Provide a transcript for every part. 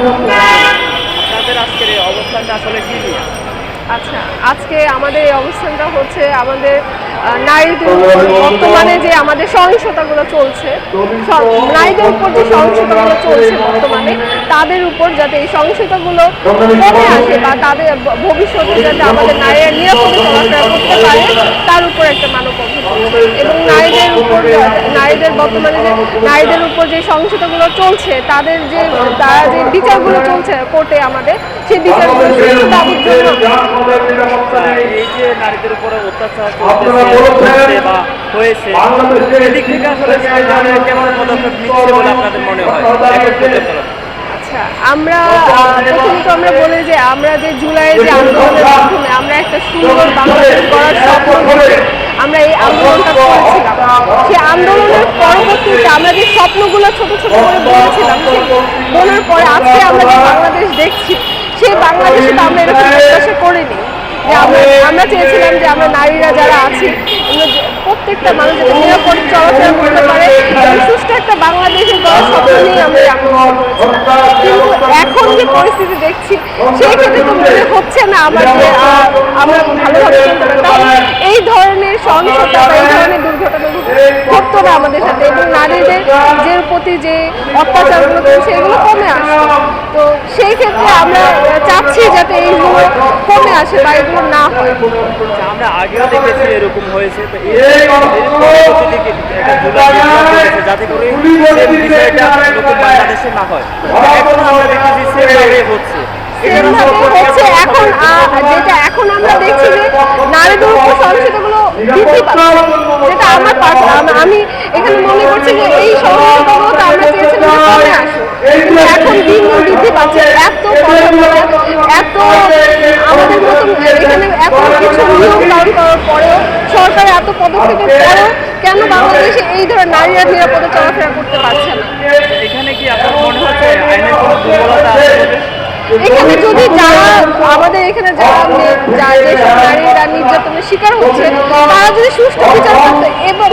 আপনাদের আজকের এই অবস্থানটা আসলে কি নিয়ে আচ্ছা আজকে আমাদের এই অবস্থানটা হচ্ছে আমাদের নারীদের উপর বর্তমানে যে আমাদের সহিংসতাগুলো চলছে নারীদের উপর যে সহিংসতাগুলো চলছে বর্তমানে তাদের উপর যাতে এই সহিংসতাগুলো কমে আসে বা তাদের ভবিষ্যতে যাতে আমাদের নারীরা নিরাপদে চলাফেরা করতে পারে তার উপর একটা মানব। এবং নারীদের উপর নারীদের বর্তমানে যে নারীদের উপর যে সহিংসতাগুলো চলছে তাদের যে তারা যে বিচারগুলো চলছে কোর্টে আমাদের সেই বিচারগুলো দাবির জন্য এই যে নারীদের উপরে অত্যাচার বা হয়েছে এদিক থেকে আসলে কেমন পদক্ষেপ নিচ্ছে বলে আপনাদের মনে হয় আচ্ছা আমরা প্রথমত আমরা বলি যে আমরা যে জুলাইয়ের যে আন্দোলনের মাধ্যমে আমরা একটা সুন্দর বাংলাদেশ গড়ার স্বপ্ন আমরা এই আন্দোলনটা করেছিলাম। সেই আন্দোলনের পরবর্তীতে আমরা যে স্বপ্নগুলো ছোট ছোট করে বলেছিলাম, সেই বলার পরে আজকে আমরা যে বাংলাদেশ দেখছি, সেই বাংলাদেশে তো আমরা এরকম প্রত্যাশা করিনি। আমরা চেয়েছিলাম যে আমরা নারীরা যারা আছি প্রত্যেকটা মানুষ যাতে নিরাপদ চলাফেরা করতে পারে সুস্থ একটা বাংলাদেশের গড়ার স্বপ্ন নিয়ে আমরা আন্দোলন করেছিলাম যে পরিস্থিতি দেখছি সেই ক্ষেত্রে তো মনে হচ্ছে না আমার যে আমরা ভালোভাবে এই ধরনের সহিংসতা বা এই ধরনের দুর্ঘটনা ঘটতো না আমাদের সাথে এবং নারীদের যে প্রতি যে অত্যাচারগুলো চলছে এগুলো কমে আসে তো সেই ক্ষেত্রে আমরা চাচ্ছি যাতে এইগুলো কমে আসে বা এগুলো না হয় আচ্ছা, আমরা আগেও দেখেছি এরকম হয়েছে তো যাতে করে same বিষয়টা নতুন বাংলাদেশে না হয় এখন আমরা দেখতেছি সেভাবে হচ্ছে হচ্ছে এখন যেটা এখন আমরা দেখছি যে নারীদের উপর সহিংসতাগুলো বৃদ্ধি পাচ্ছে যেটা আমার আমি এখানে মনে করছি যে এই সহিংসতাগুলো তো আমরা চেয়েছিলাম কমে আসুক এখন দিন দিন বৃদ্ধি পাচ্ছে এত এত আমাদের মতন এখানে এত কিছু নিয়ম করার পরেও সরকার এত পদক্ষেপের পরেও কেন বাংলাদেশে এই ধরনের নারীরা নিরাপদে চলাফেরা করতে পারছে না? এখানে কি আপনার মনে হচ্ছে আইনের কোনো দুর্বলতা আছে এখানে যদি যারা আমাদের এখানে যারা নারীরা নির্যাতনের শিকার হচ্ছে তারা যদি সুষ্ঠু বিচার করতে এবং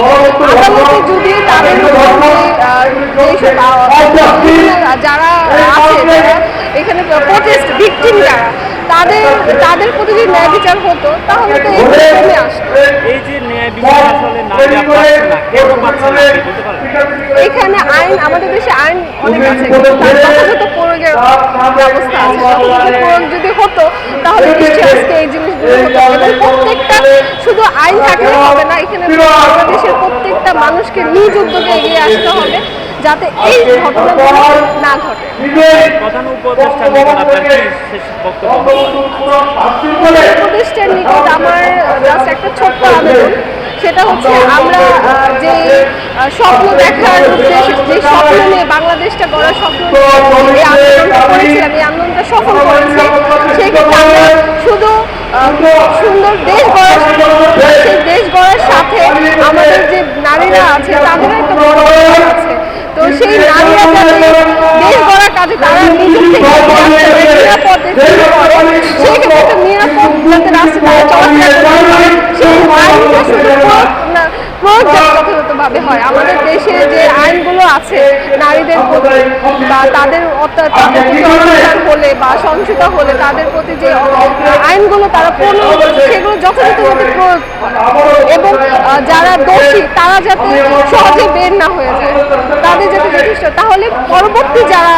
আদালতে যদি তাদের আহ, যারা আছে এখানে প্রোটেস্ট ভিকটিম যারা তাদের তাদের প্রতি যদি ন্যায় বিচার হতো তাহলে তো কমে আসতো। এই যে ন্যায় বিচার আসলে না এখানে আইন আমাদের দেশে আইন অনেক আছে। কিন্তু তার যথাযথ প্রয়োগের ব্যবস্থা আছে যথাযথ প্রয়োগ যদি হতো তাহলে নিশ্চয়ই আজকে এই জিনিসগুলো হতো। এবং প্রত্যেকটা শুধু আইন থাকলে হবে না এখানে বাংলাদেশের প্রত্যেকটা মানুষকে নিজ উদ্যোগে এগিয়ে আসতে হবে যাতে এই ঘটনাগুলো ঘটে। প্রধান উপদেষ্টা নিকট আপনার কি শেষ বক্তব্য উপদেষ্টার নিকট আমার জাস্ট একটা ছোট্ট আবেদন। সেটা হচ্ছে আমরা যে স্বপ্ন দেখার উদ্দেশ্যে যে স্বপ্ন নিয়ে বাংলাদেশটা গড়ার স্বপ্ন এই আন্দোলনটা করেছিলাম এই আন্দোলনটা সফল করেছে সেই ক্ষেত্রে আমরা শুধু সুন্দর দেশ গড়ার সেই দেশ গড়ার সাথে আমাদের যে নারীরা আছে তাদেরও একটা বড় অবদান আছে তো সেই নারীরা যাতে দেশ গড়ার কাজে তারা নিজের থেকে এগিয়ে আসতে পারে, নিরাপদে ফিরে পড়ে সেই ক্ষেত্রে একটা নিরাপদ যাতে রাস্তায় চলাফেরা সেই প্রয়োগ যথাযথভাবে হয়। আমাদের দেশে যে আইনগুলো আছে নারীদের প্রতি বা তাদের অত্যাচার হলে বা সহিংসতা হলে তাদের প্রতি যে আইনগুলো তারা পূর্ণ সেগুলো যথাযথভাবে প্রয়োগ করে। এবং তারা যাতে সহজে বের না হয়ে যায় তাদের যাতে যথেষ্ট তাহলে পরবর্তী যারা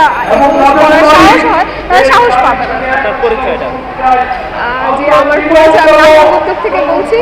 সাহস হয় তারা সাহস পাবে না। যে আমার পরিচয় থেকে বলছি